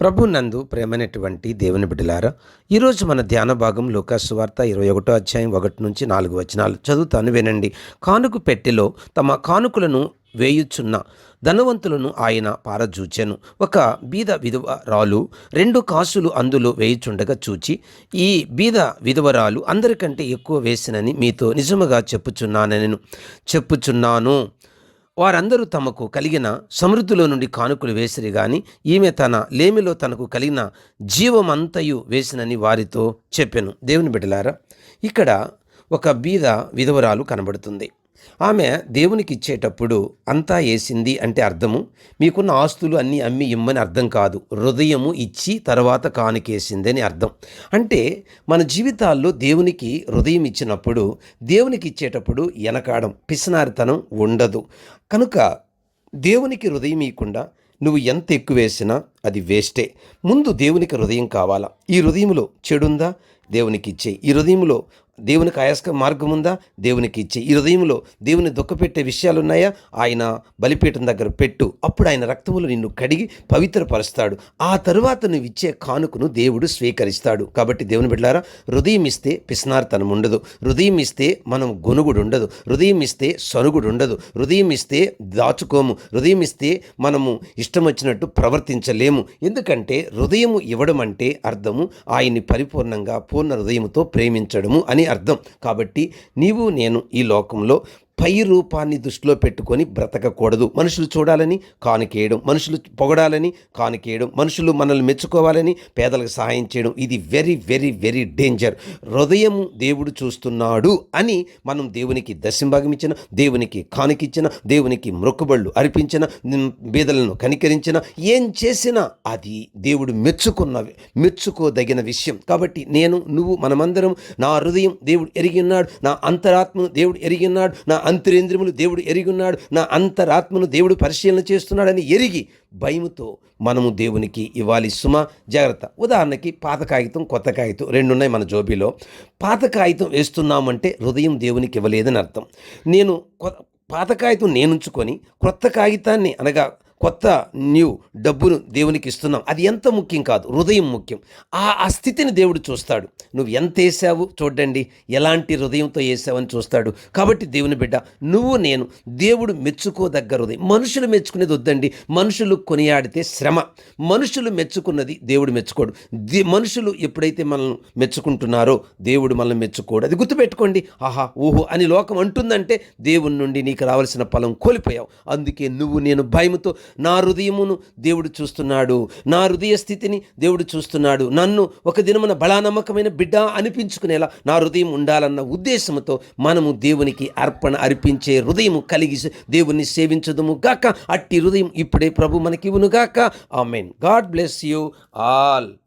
ప్రభు నందు ప్రేమైనటువంటి దేవుని బిడ్డలారా ఈరోజు మన ధ్యాన భాగం లూకాసు వార్త ఇరవై ఒకటో అధ్యాయం ఒకటి నుంచి నాలుగు వచనాలు చదువుతాను వినండి. కానుక పెట్టెలో తమ కానుకలను వేయుచున్న ధనవంతులను ఆయన పారజూచెను. ఒక బీద విధవరాలు రెండు కాసులు అందులో వేయుచుండగా చూచి ఈ బీద విధవరాలు అందరికంటే ఎక్కువ వేసినని మీతో నిజముగా చెప్పుచున్నానని. చెప్పుచున్నాను. వారందరూ తమకు కలిగిన సమృద్ధిలో నుండి కానుకలు వేసిరి గాని ఈమె తన లేమిలో తనకు కలిగిన జీవమంతయు వేసినని వారితో చెప్పెను. దేవుని బిడ్డలారా ఇక్కడ ఒక బీద విధవరాలు కనబడుతుంది. ఆమె దేవునికి ఇచ్చేటప్పుడు అంతా వేసింది అంటే అర్థము మీకున్న ఆస్తులు అన్నీ అమ్మి ఇమ్మని అర్థం కాదు. హృదయము ఇచ్చి తర్వాత కానుకేసిందని అర్థం. అంటే మన జీవితాల్లో దేవునికి హృదయం ఇచ్చినప్పుడు దేవునికి ఇచ్చేటప్పుడు వెనకాడం పిసినారితనం ఉండదు. కనుక దేవునికి హృదయం ఇవ్వకుండా నువ్వు ఎంత ఎక్కువ వేసినా అది వేస్టే. ముందు దేవునికి హృదయం కావాలా? ఈ హృదయంలో చెడుందా? దేవునికి ఇచ్చే ఈ హృదయంలో దేవునికి అయస్క మార్గం ఉందా దేవునికి ఇచ్చే ఈ హృదయంలో దేవుని దుఃఖపెట్టే విషయాలు ఉన్నాయా ఆయన బలిపీఠం దగ్గర పెట్టు. అప్పుడు ఆయన రక్తములు నిన్ను కడిగి పవిత్రపరుస్తాడు. ఆ తరువాత నువ్వు ఇచ్చే కానుకను దేవుడు స్వీకరిస్తాడు. కాబట్టి దేవుని బిడ్డారా హృదయం ఇస్తే పిస్నార్తనం ఉండదు. హృదయం ఇస్తే మనం గొనుగుడు ఉండదు. హృదయం ఇస్తే సనుగుడు ఉండదు. హృదయం ఇస్తే దాచుకోము. హృదయం ఇస్తే మనము ఇష్టం వచ్చినట్టు ప్రవర్తించలేము. ఎందుకంటే హృదయము ఇవ్వడం అంటే అర్థము ఆయన్ని పరిపూర్ణంగా పూర్ణ హృదయముతో ప్రేమించడము అని అర్థం. కాబట్టి నీవు నేను ఈ లోకంలో పై రూపాన్ని దృష్టిలో పెట్టుకొని బ్రతకకూడదు. మనుషులు చూడాలని కానుకేయడం మనుషులు పొగడాలని కానుకేయడం మనుషులు మనల్ని మెచ్చుకోవాలని పేదలకు సహాయం చేయడం ఇది వెరీ వెరీ వెరీ డేంజర్. హృదయము దేవుడు చూస్తున్నాడు అని మనం దేవునికి దశంభాగం ఇచ్చిన దేవునికి కానుకిచ్చిన దేవునికి మొక్కుబళ్ళు అర్పించిన బీదలను కనికరించిన ఏం చేసినా అది దేవుడు మెచ్చుకున్న మెచ్చుకోదగిన విషయం. కాబట్టి నేను నువ్వు మనమందరం నా హృదయం దేవుడు ఎరిగి ఉన్నాడు నా అంతరాత్మను దేవుడు ఎరిగి ఉన్నాడు నా అంతరేంద్రియములు దేవుడు ఎరిగి ఉన్నాడు నా అంతరాత్మను దేవుడు పరిశీలన చేస్తున్నాడని ఎరిగి భయముతో మనము దేవునికి ఇవ్వాలి. సుమ జాగ్రత్త. ఉదాహరణకి పాత కాగితం కొత్త కాగితం రెండు ఉన్నాయి మన జోబీలో. పాత కాగితం వేస్తున్నామంటే హృదయం దేవునికి ఇవ్వలేదని అర్థం. నేను పాత కాగితం నేనుంచుకొని కొత్త కాగితాన్ని అనగా కొత్త న్యూ డబ్బును దేవునికి ఇస్తున్నాం. అది ఎంత ముఖ్యం కాదు హృదయం ముఖ్యం. ఆ ఆ స్థితిని దేవుడు చూస్తాడు. నువ్వు ఎంత వేసావు చూడండి ఎలాంటి హృదయంతో వేసావని చూస్తాడు. కాబట్టి దేవుని బిడ్డ నువ్వు నేను దేవుడు మెచ్చుకోదగ్గ హృదయం. మనుషులు మెచ్చుకునేది వద్దండి మనుషులు కొనియాడితే శ్రమ. మనుషులు మెచ్చుకున్నది దేవుడు మెచ్చుకోడు. దే మనుషులు ఎప్పుడైతే మనల్ని మెచ్చుకుంటున్నారో దేవుడు మనల్ని మెచ్చుకోడు. అది గుర్తుపెట్టుకోండి. ఆహా ఊహో అని లోకం అంటుందంటే దేవుని నుండి నీకు రావాల్సిన ఫలం కోల్పోయావు. అందుకే నువ్వు నేను భయముతో నా హృదయమును దేవుడు చూస్తున్నాడు. నా హృదయ స్థితిని దేవుడు చూస్తున్నాడు. నన్ను ఒక దినమున బలానమ్మకమైన బిడ్డ అనిపించుకునేలా నా హృదయం ఉండాలన్న ఉద్దేశంతో మనము దేవునికి అర్పణ అర్పించే హృదయము కలిగి దేవుణ్ణి సేవించదుము గాక. అట్టి హృదయం ఇప్పుడే ప్రభు మనకి ఇవ్వను ఆ amen. God bless you all.